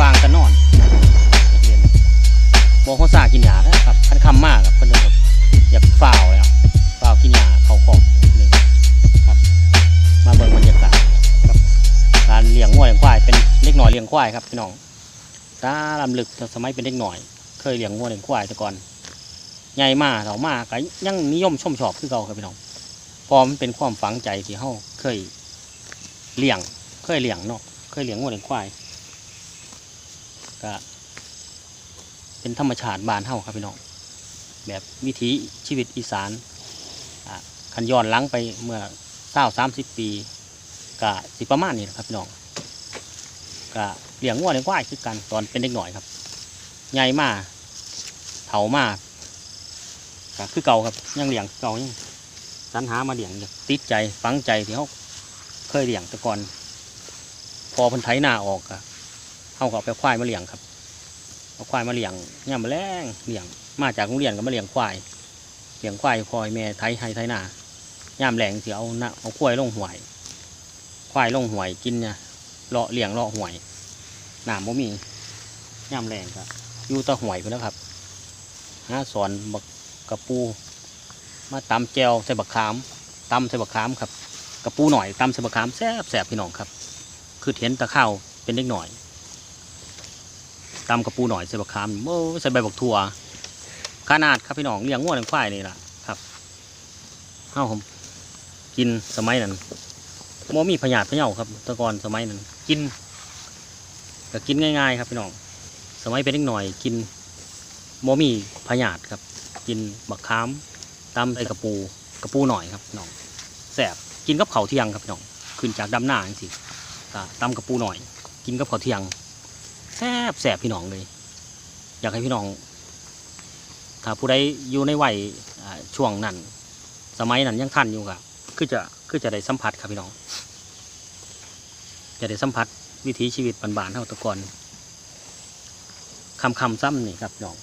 ฟางกันนอนนักเรียนบ่เขาซากินยาแล้วครับคันคำมากครับเพิ่นจะแบบอยากฝ้าวแล้วฝ้าวกินยาเขาของหนึ่งครับ มาเบิ่งบรรยากาศครับการเลี้ยงงัวเลี้ยงควายเป็นเล็กหน้อยเลี้ยงควายครับพี่น้องตาลำลึกแต่สมัยเป็นเด็กหน่อย เคยเลี้ยงวัวเลี้ยงควายแต่ก่อนใหญ่มากเถามาก็ยังนิยมชมชอบคือเก่าครับพี่น้องพอมันเป็นความฝังใจที่เฮาเคยเลี้ยงเคยเลี้ยงเนาะเคยเลี้ยงวัวเลี้ยงควาย ก็เป็นธรรมชาติบ้านเฮาครับพี่น้องแบบวิถีชีวิตอีสานอะคันย้อนหลังไปเมื่อเศร้าสามสิบปีก็สิประมาณนี้แหละครับพี่น้องก็เลี้ยงวัวเลี้ยงควายคือกันตอนเป็นเด็กหน่อยครับใหญ่มากเถามากก็คือเก่าครับยังเลี้ยงเก่ายังสรรหามาเลี้ยงติดใจฝังใจที่เขาเคยเลี้ยงแต่ก่อน พอพันไถนาออกอะ เขาก็เอาไปควายมาเลี้ยงครับเอาควายมาเลี้ยงย่ามาแรงเลี้ยงมาจากโรงเรียนก็มาเลี้ยงควายเลี้ยงควายคอยแม่ไถไถไถนาย่ามแรงเสียเอานะเอาควายลงหวย ควายลงหวยกินเนี่ยเลาะเลี้ยงเลาะหวยหน้ำบ่มีย่ำแรงครับอยู่ตะหวยไปแล้วครับหาสอนบักกระปู มาตำแจวใส่บักขามตำใส่บักขามครับกระปูหน่อยตำใส่บักขามแซ่บแซ่บพี่น้องครับ คือเห็นตะเข้าเป็นเล็กหน่อย ตำกระปูหน่อยใส่บักขามโอ้ใส่ใบบักถั่วขนาดครับพี่น้องเลี้ยงง้วเลี้ยงควายนี่แหละครับเฮ้าผมกินสมัยนั้นโมมีพยาธิพะเยาครับตะกอนสมัยนั้นกินก็กินง่าย ๆ ครับพี่น้องสมัยเป็นเล็กหน่อยกินโมมีพยาธิครับ กินบักขามตำใส่กระปูกระปูหน่อยครับพี่น้องแสบกินกับเขาเที่ยงครับพี่น้องขึ้นจากดำหน้าจริงๆตำกระปูหน่อย กินกับเขาเที่ยง แสบแสบพี่น้องเลย อยากให้พี่น้อง ถ้าผู้ใดอยู่ในวัยช่วงนั้น สมัยนั้นยังทันอยู่ครับคือจะคือจะได้สัมผัสครับพี่น้อง จะได้สัมผัสวิถีชีวิตบานๆเท่าตะกอนคำคำซ้ำนี่ครับน้อง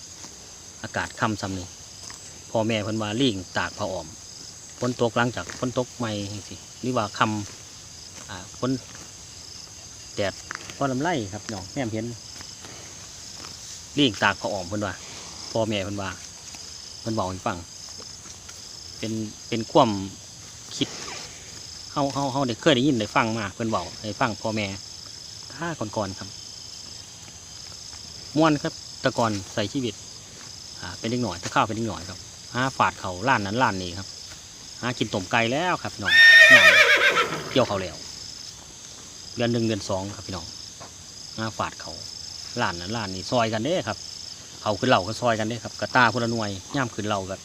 อากาศคำซ้ำนี่พ่อแม่พิ่นวาลิงตากผ้าอ้อมฝนตกหลังจากฝนตกใหม่จังซี่หรือว่าคำอ่าฝนแดด พอลำไรครับพี่น้องแม่เห็นลิงตากผ้าอ้อมเพิ่นว่าพ่อแม่เพิ่นว่าเพิ่นบอกให้ฟัง เป็นเป็นความคิดเฮาเฮาเฮาได้เคยได้ยินได้ฟังมาเพิ่นบอกได้ฟังพ่อแม่ถ้าก่อนๆครับม่วนครับตะกอนใส่ชีวิตอ่าเป็นเด็กหน่อยถ้าข้าวเป็นเด็กหน่อยครับหาฝาดเขาล้านนั้นล้านนี้ครับหากินต้มไก่แล้วครับพี่น้องเกี่ยวเขาแล้วเดือนหนึ่งเดือนสองครับพี่น้อง หาฝาดเขาล้านนั้นล้านนี้ซอยกันเด้ครับเขาขึ้นเหล่าก็ซอยกันเด้ครับกระตาคนละหน่วยย่ามขึ้นเหล่าก็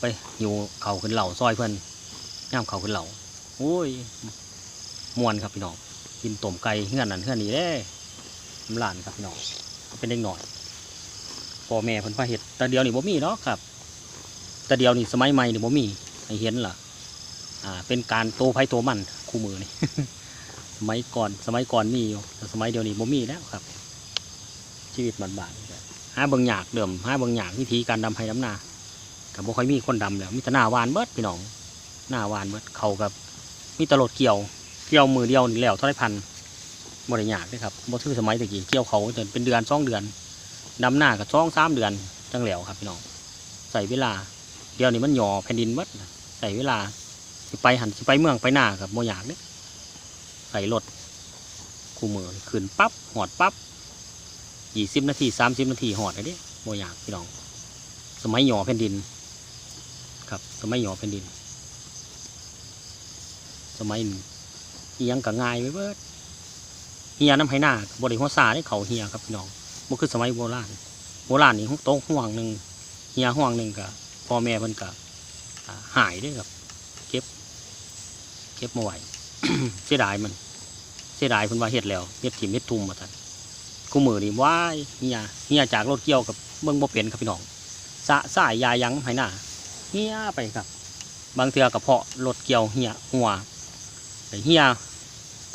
ไปอยู่เขาขึ้นเหล่าซอยเพื่อนย่ามเขาขึ้นเหล่าโอ้ยมวนครับพี่น้องกินต้มไก่เฮือนนั่นเฮือนนี้เด้น้ำลานครับพี่น้องเป็นเด็กหน่อยพ่อแม่เพิ่นพาเห็ดแต่เดียวนี่บ่มีเนาะครับ แต่เดียวนี่สมัยใหม่นี่บ่มีให้เห็นล่ะอ่าเป็นการโตไผโตมันคู่มือนี่ สมัยก่อน สมัยก่อนมีอยู่แต่สมัยเดียวนี้บ่มีแล้วครับ ชีวิตบานๆหาเบิ่งยากเดิมหาเบิ่งยากวิธีการดำไห้ดำนาก็บ่ค่อยมีคนดำแล้วมีแต่หน้าวานเบิดพี่น้องหน้าวานเบิดเขากับมีตลดเกี่ยวเกี่ยวมือเดียวนี่แล้วเท่าไรพันบริยากเลยครับบ่ถือสมัยตะกี้เกี่ยวเขาจนเป็นเดือนสองเดือนดำหน้ากับสองสามเดือนจังแล้วครับพี่น้องใส่เวลา เดี๋ยวนี้มันหย่อแผ่นดินเบิดใส่เวลาไปหันไปเมืองไปหน้ากับโมอยากเนี่ย ใส่รถคู่มือขึ้นปั๊บหอดปั๊บยี่สิบนาทีสามสิบนาทีหอดเลยเด้โมยากพี่น้อง สมัยหย่อแผ่นดิน ครับ สมัยหย่อแผ่นดิน สมัยนี้อิหยังก็ง่ายไปเบิดเฮียน้ำไหหน้าบริหัวซาได้เขาเฮียครับพี่น้องบ่คือสมัยโบราณโบราณนี่โต๊ะห่วงหนึ่งเฮียห่วงหนึ่งกับพ่อแม่เพิ่นก็อ่าหายด้วยครับ เก็บ เก็บมาไว้ เสียดายมันเสียดายเพิ่นว่าเฮ็ดแล้วเฮ็ดถิ่มเฮ็ดทุ่มมาทันกูมือนี่ว้ายเฮียเฮียจากรถเกี่ยวกับเบิ่งบ่เป็นครับพี่น้องสะสายยายังให้หน้าเฮียไปครับ บางเทือกระเพาะรถเกี่ยวเฮียหัวเฮีย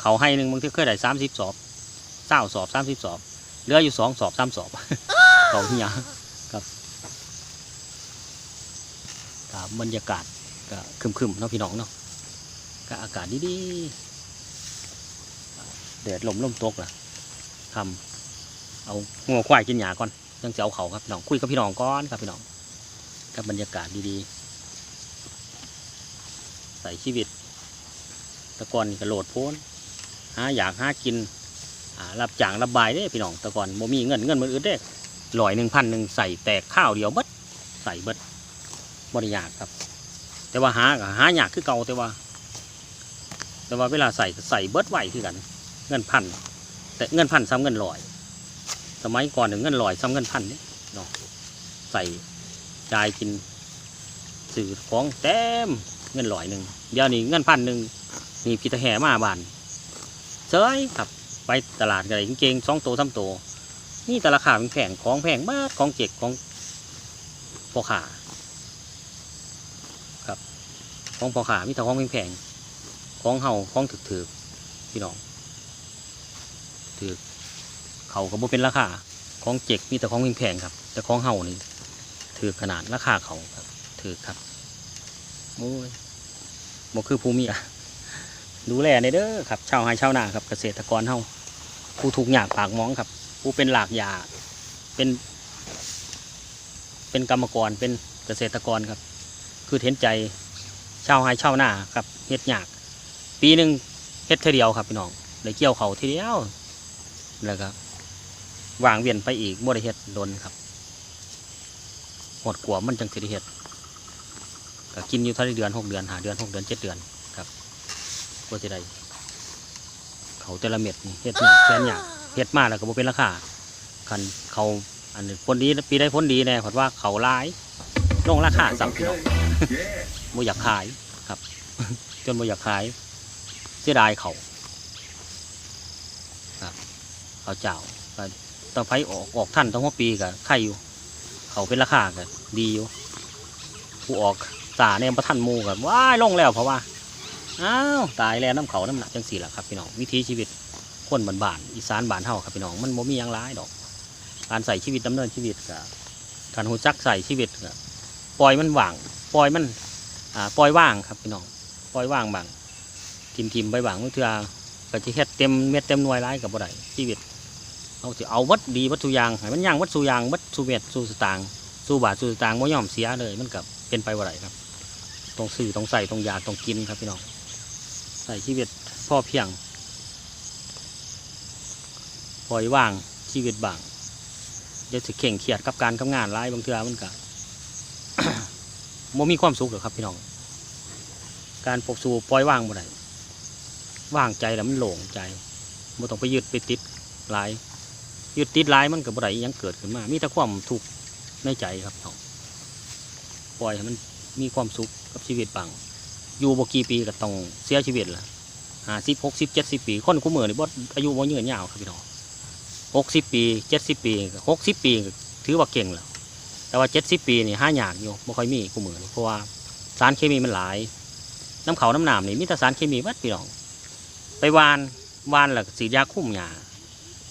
เขาให้หนึ่งบางทีเคยได้สามสิบสอบเศร้าสอบสามสิบสอบเหลืออยู่สองสอบสามสอบเขาเฮียครับกับบรรยากาศก็คึมๆเนาะพี่น้องเนาะ ก็อากาศดีๆแดดลมลมตกล่ะทำเอางัวควายกินหญ้าก่อนยังจะเอาเขาครับพี่น้องคุยกับพี่น้องก่อนครับพี่น้องกับบรรยากาศดีๆ ใส่ชีวิต ตะกอนนี่ก็โหลดพ้นหาอยากหากินรับจ้างรับบายเด้พี่น้องตะกอนบ่มีเงินเงินมืออื่นเด้ลอยหนึ่งพันหนึ่งใส่แตกข้าวเดียวเบิดใส่เบิดบริยากครับ แต่ว่าหาหาอยากคือเก่าแต่ว่า แต่ว่าเวลาใส่ใส่เบิดไหวคือกัน เงินพันแต่เงินพันซ้ำเงินลอย สมัยก่อนหนึ่งเงินลอยซ้ำเงินพันเนี่ยเนาะใส่จ่ายกินสื่อของเต็มเงินร้อยหนึ่งเดี๋ยวนี้เงินพันหนึ่งนี่พิตาแห่มาบานเซยครับไปตลาดกันเลยเก่งสองโตสามโตนี่แต่ราคาแพงๆของแพงมากของเจ็กของพ่อขาครับ ของพ่อขามีแต่ของแพงๆ ของเฮาของถึกๆพี่น้องถือเขาก็บ่เป็นราคาของเจ็กมีแต่ของแพงครับ แต่ของเฮานี่ถือขนาดราคาเขาครับถือครับโอ้ยบ่คือภูมิอะดูแลในเด้อครับชาวไร่ชาวนาครับเกษตรกรเฮาผู้ถูกหยากปากมองครับ ผู้เป็นหลากยาเป็น เป็นกรรมกรเป็นเกษตรกรครับ คือเห็นใจชาวไร่ชาวนาครับเฮ็ดยาก ปีหนึ่งเฮ็ดเทเดียวครับพี่น้องได้เกี่ยวเขาทีเดียว แล้วก็วางเวียนไปอีกบ่ได้เฮ็ดโดนครับหมดกว่ามันจังสิได้เฮ็ดก็กินอยู่เท่าเดือนหกเดือนหาเดือนหกเดือนเจ็ดเดือนครับก็จะได้เขาแต่ละเม็ดนี่เฮ็ดหยากแสนหยากเฮ็ดมากแล้วก็บ่เป็นราคาคันเขาอันนี้ผลดีปีได้ผลดีแน่ขอว่าเขาร้ายลงราคาสับพี่น้องบ่อยากขายครับ จนบ่อยากขาย สียดายเขาครับเขาเจ้าก็ต้องไฟออกออกท่านต้องหัวปีกับไข่อยู่ เขาเป็นราคาก็ดีอยู่ผู้ออกสาเนี่ยประทันมูกับว้ายลงแล้วเพราะว่าอ้าวตายแล้วน้ำเขาน้ำหนักจังสี่ละครับพี่น้องวิถีชีวิตคนบ้านบ้านอีสานบ้านเฮาครับพี่น้องมันบ่มีหยังร้ายดอก การใส่ชีวิตดำเนินชีวิตกับการหูจักใส่ชีวิตกับปล่อยมันว่าง ปล่อยมันอ่าปล่อยว่างครับพี่น้องปล่อยว่างบาง ทิมทิมๆไปว่างเมื่อเทื่อก็จะเฮ็ดเต็มเม็ดเต็มหน่วยร้ายกับบ่ได้ชีวิตเอาสิเอาวัดดีวัดสุยางให้มันย่างวัดสุยางวัดสุเม็ดสุสตางสู้บาทสู้สตางค์บ่ยอมเสียเลยมันกับเป็นไปว่าไรครับต้องซื้อต้องใส่ต้องยาต้องกินครับพี่น้องใส่ชีวิตพ่อเพียงปล่อยว่างชีวิตบางเดี๋ยวจะเข่งเครียดกับการทำงานร้ายบางเทือมันก็โมมีความสุขหรอครับพี่น้อง การปกสู่ปล่อยว่างบ่ได้ ว่างใจแล้วมันโหลงใจบ่ต้องไปยึดไปติดหลายยึดติดหลายมันก็บ่ได้อิหยังเกิดขึ้นมา มีแต่ความทุกข์ในใจครับพี่น้องปล่อยให้มันมีความสุขกับชีวิตบางอยู่บ่กี่ปีก็ต้องเสียชีวิตละห้าสิบหกสิบเจ็ดสิบปีคนคู่มือนี่บ่อายุบ่ยืนยาวครับพี่น้องหกสิบปีเจ็ดสิบปีหกสิบปีถือว่าเก่งแล้ว แต่ว่าเจ็ดสิบปีนี่ห้าหยากอยู่บ่ค่อยมีคู่มือนเพราะว่าสารเคมีมันหลาย น้ำเขาน้ำหนามนี่มีแต่สารเคมีวัดพี่น้อง ไปวานวานแล้วก็สีดยาคุ้มหญ้า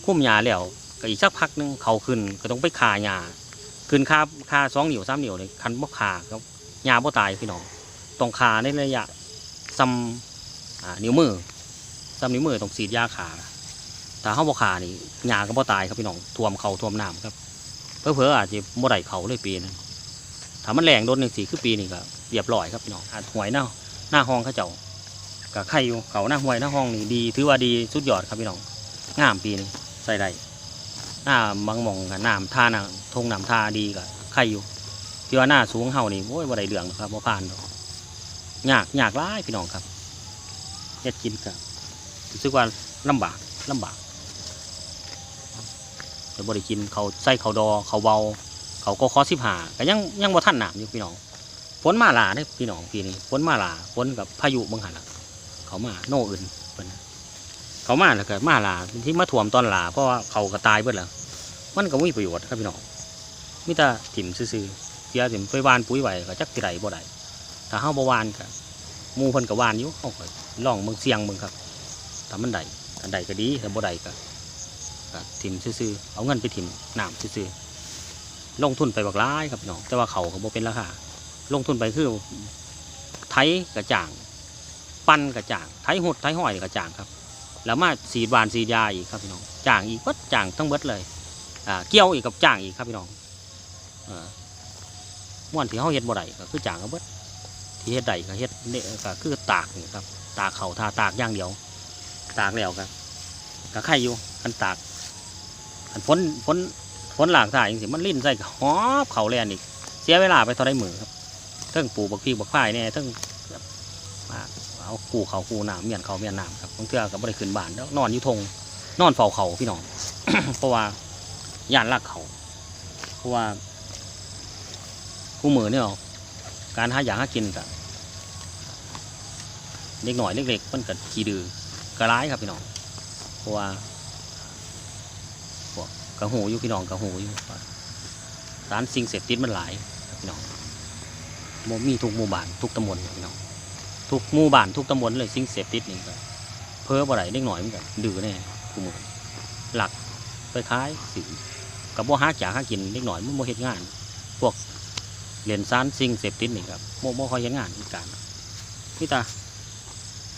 คุ้มหญ้าแล้วก็อีกสักพักหนึงเขาขึ้นก็ต้องไปคาหญ้าขึ้นคาคาสองนิ้วสามนิ้วเลยคันบ่ขาก็ยาบ่ตายพี่น้องต้องขาในระยะซ้ำนิ้วมือซ้ำนิ้วมือต้องฉีดยาขาถ้าเฮาบ่ขานี่ยาก็บ่ตายครับพี่น้องท่วมเขาท่วมน้ำครับเผลอๆอาจจะบ่ได้เขาเลยปีนึงถ้ามันแรงโดนหนึ่งสีคือปีนี้ก็เรียบร้อยครับพี่น้องอาจหวยหน้าหน้าห้องเขาเจ้า ก็ไข่อยู่เขาหน้าหวยหน้าห้องนี่ดีถือว่าดีสุดยอดครับพี่น้องงามปีนี้ใส่ได้หน้าบางหมองกับน้ำท่าน้ำทงน้ำท่าดีกับใครอยู่ที่ว่าหน้าสูงเฮานี่โอ้ยบ่ได้เรื่องครับบ่ผ่านดอกยากยากหลายพี่น้องครับเฮ็ดกินก็รู้สึกว่าลำบากลำบากแต่บ่ได้กินเขาใส่เขาดอเขาเบาเขาก็คอสิบหาก็ยังยังบ่ทันหนามอยู่พี่น้องฝนมาลาเด้อพี่น้องปีนี้ฝนมาลาฝนกับพายุบางหันล่ะ เขามาโน่อื่นเพิ่นเขามาแล้วก็มาหลาที่มาถ่วมตอนหลาเพราะว่าเขาก็ตายเบิดแล้วมันก็บ่มีประโยชน์ครับพี่น้องมีแต่ถิ่มซื่อๆเสียถิ่มไปวานปุ๋ยไว้ก็จักสิได้บ่ได้ถ้าเฮาบ่วานก็มูเพิ่นก็หวานอยู่เฮาก็ล่องเบิ่งเสียงเบิ่งครับถ้ามันได้ถ้าไดก็ดีถ้าบ่ได้ก็ก็ถิ่มซื่อๆเอาเงินไปถิ่มน้ำซื่อๆลงทุนไปบักหลายครับพี่น้องแต่ว่าเขาก็บ่เป็นราคาลงทุนไปคือไถกระจ่าง ปั้นกระจ่างไถหดไถห้อยกระจ่างครับ แล้วมาสีดหวานสีดยาอีกครับพี่น้องจ่างอีกเบิดจ่างทั้งเบิดเลยอ่าเกี่ยวอีกกับจ่างอีกครับพี่น้องอ่าม่วนที่เขาเฮ็ดบ่ได้ก็คือจ่างกับเบิดที่เฮ็ดได้ก็เฮ็ดเนี่ยก็คือตากนี่ครับ ตากเขาทาตากอย่างเดียว ตากแล้วก็ก็ไข่อยู่คันตากคันฝนฝนฝนหลากถ่ายจังสิมันลิ้นใส่ก็หอบเขาแลนอีกเสียเวลาไปเท่าไรมือครับเทั้งปลูกบักพีบักฝ้ายเนี่ยทั้งแบบ มาเอากูเขากูน้ำเมียนเขาเมียนน้ำครับบางเทื่อก็บ่ได้ขึ้นบ้านแล้วนอนอยู่ทงนอนเฝ้าเขาพี่น้อง เพราะว่าย่านลักเขาเพราะว่าคู่มือเนี่ยเอการหาอยากหากินกับเล็กหน่อยเล็กๆมันกัขี้ดื้อกระไรครับพี่น้องเพราะว่าพวกกระหูอยู่พี่น้องกระหูอยู่ว่าสารสิ่งเสพติดมันหลายพี่น้องโมมีทุกหมู่บ้านทุกตำบลพี่น้อง ทุกหมู่บ้านทุกตำบลเลยสิ่งเสพติดนี่ก็เพ้อบ่ไหลเล็กหน่อยเหมันก็ดื้อแน่คู่มือหลักไปขายสื่อกับบ่หาจากหากินเล็กหน่อยมันบ่เฮ็ดงาน พวกเหรียนซานสิ่งเสพติดนี่ครับบ่บ่ค่อยเฮ็ดงานเหมือนกันพี่ตา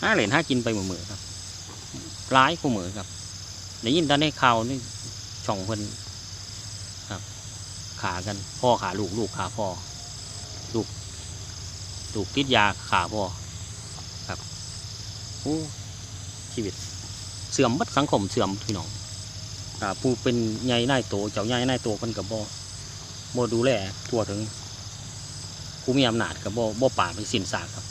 ห้าเล่นหากินไปหมื้อๆครับร้ายคู่มือครับได้ยินต่ในข่าวนี่ช่องเพิ่นครับ ขากันพ่อขาลูกลูกขาพ่อลูกลูกติดยาขาพ่อ ชีวิตเสื่อมบัดสังคมเสื่อมพี่น้องอ่าผู้เป็นใหญ่นายโตเจ้าใหญ่นายโตเพิ่นกับบ่บ่ดูแลทั่วถึงผู้มีอำนาจกับบ่บ่ป่าบไปสินซากครับ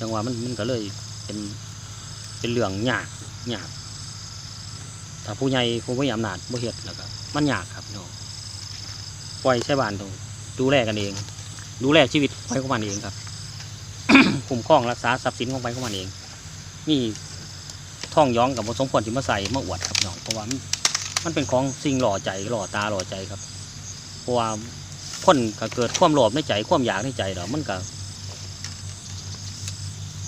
จังหวะมันมันก็เลยเป็นเป็นเรื่องยากยากถ้าผู้ใหญ่ผู้มีอำนาจบ่เฮ็ดแล้วก็มันยากครับพี่น้องปล่อยใช้บ้านตรงดูแลกันเอง ดูแลชีวิตไปของมันเองครับ คุ้มครองรักษาทรัพย์สินของไปของมันเอง มีท่องย้องกับบสมควรที่มาใส่มาอวดครับน้องเพราะว่ามันเป็นของสิ่งหล่อใจหล่อตาหล่อใจครับ เพราะว่าคนก็เกิดความโลภในใจความอยากในใจแล้วมันก็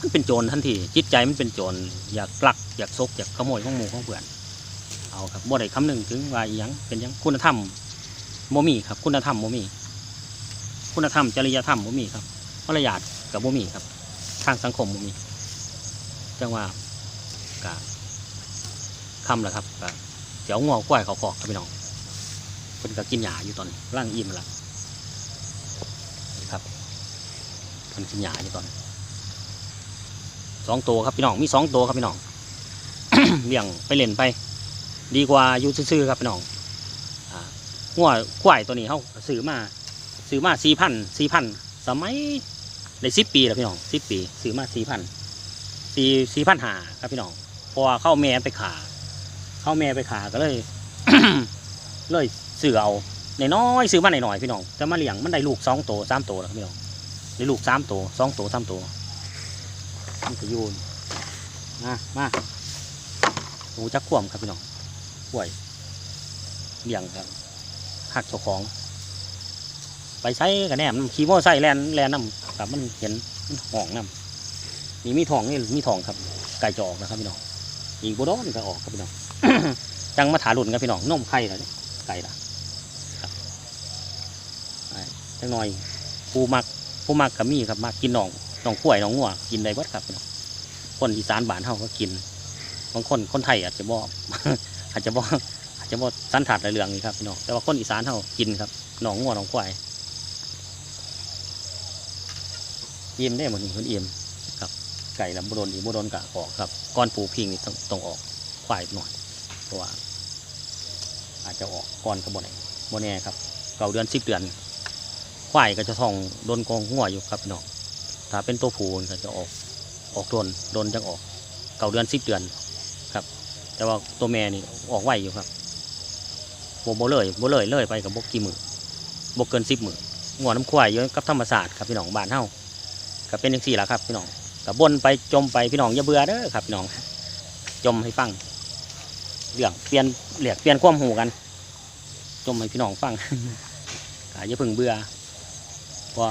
มันเป็นโจรทันทีจิตใจมันเป็นโจรอยากลักอยากซกอยากขโมยของหมู่ของเพื่อนเอาครับบ่ได้คำหนึ่งถึงว่าอหยังเป็นยังคุณธรรมโมมีครับ คุณธรรมโมมี คุณธรรมจริยธรรมโมมีครับมารยาทกับโมมีครับ ทางสังคมโมมีจังว่ากะคำแหละครับกะเดี๋ยวงอควยเขาขอกครับพี่น้องเพิ่นก็กินหญ้าอยู่ตอนนี้ร่างอิ่มละนี่ครับเพิ่นกินหญ้าอยู่ตอนสองตัวครับพี่น้องมีสองตัวครับพี่น้องเลี้ยงไปเล่นไป ดีกว่าอยู่ซื่อๆครับพี่น้องอ่างัวควยตัวนี้เขาซื้อมาซื้อมาสี่พันสี่พันสมัย ในสิบปีแล้วพี่น้องสิบปีซื้อมาสี่พันสี่สี่พันหาครับพี่น้องพราะว่าเข้าแม่ไปขาเข้าแม่ไปขาก็เลยเลยซื้อเอาในน้อยซื้อมาหน่อยๆพี่น้องแต่มาเลี้ยงมันได้ลูกสองตัวสามตัวแล้วพี่น้องได้ลูกสามตัวสองตัวสามตัวมันก็โยนมามาหนูจักขวมครับพี่น้องป่วยเลี้ยงครับหักเจ้าของ ไปใช้กับแนมนขี่มอไซค์แลนแลนน้ำครับมันเห็นมันห่องน้ำนี่มีทองนี่มีทองครับไก่จะออกนะครับพี่น้องอีกบุดอนก็ออกครับพี่น้องจังมาถาหลุนครับพี่น้องนมไข่ละเนี่ยไก่ละครับจังหน่อยผู้มักผู้มักกับมีครับมักกินน่องน่องกล้วยน่องงัวกินได้เบิดครับพี่น้องคนอีสานบ้านเฮาก็กินบางคนคนไทยอาจจะบ่อาจจะบ่อาจจะบ่สันทัดในเรื่องนี้ครับพี่น้องแต่ว่าคนอีสานเฮากินครับน่องงัวน่องกล้วย อิ่มได้หมดนี่คนอิ่มครับไก่ลำบโดนอีกบโดนกะออกครับ ก้อนปูพิงนี่ต้องต้องออกควายหน่อยเพราะว่า อาจจะออกก้อนกระบอกไหนโมแน่ครับ เก่าเดือนสิบเดือนควายก็จะท้องโดนกองหัวอยู่ครับพี่น้องถ้าเป็นตัวผูก็จะออกออกโดนโดนจังออก เก่าเดือนสิบเดือนครับ แต่ว่าตัวแม่นี่ออกไหวอยู่ครับโบ่บ่เลยบ่เลยเลยไปกับบ่กี่มือบ่เกินสิบมืองัวน้ำควายอยู่กับธรรมศาสตร์ครับพี่น้องบ้านเฮ้า ก็เป็นจังซี่ละครับพี่น้องก็บ่นไปจมไปพี่น้องอย่าเบื่อเด้อครับพี่น้อง จมให้ฟังเรื่องเปลี่ยนเหลียกเปลี่ยนความหูกัน จมให้พี่น้องฟังอย่าเพิ่งเบื่อเพราะ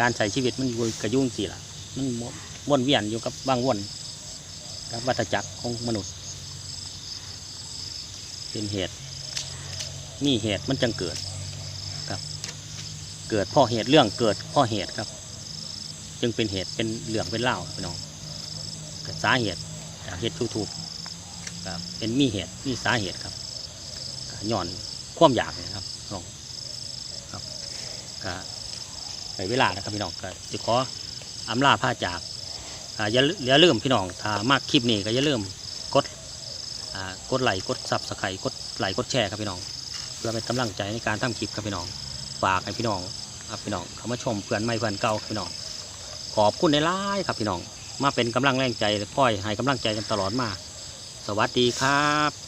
การใช้ชีวิตมันอยู่กระยุ่งสิล่ะมันวนเวียนอยู่กับบางวนกับวัฏจักรของมนุษย์ เป็นเหตุมีเหตุมันจังเกิดครับ เกิดพ่อเหตุเรื่องเกิดพ่อเหตุครับ จึงเป็นเหตุเป็นเรื่องเป็นเล่าพี่น้องกิดสาเหตุจากเหตุถูกๆครับเป็นมีเหตุมีสาเหตุครับย้อนความอยากนยครับพี่น้องครับก็ในเวลานะครับพี่น้องก็จะขออำลาผ้าจากอย่าอย่าลืมพี่น้องถ้ามากคลิปนี้ก็อย่าลืมกดกดไลค์กดซับสไครต์กดไลค์กดแชร์ครับพี่น้อง เพื่อเป็นกำลังใจในการทำคลิปครับพี่น้อง ฝากให้พี่น้องครับพี่น้องเขามาชมเพื่อนใหม่เพื่อนเก่าครับพี่น้อง ขอบคุณในไลายครับพี่น้อง มาเป็นกำลังแรงใจคอยให้กำลังใจกันตลอดมา สวัสดีครับ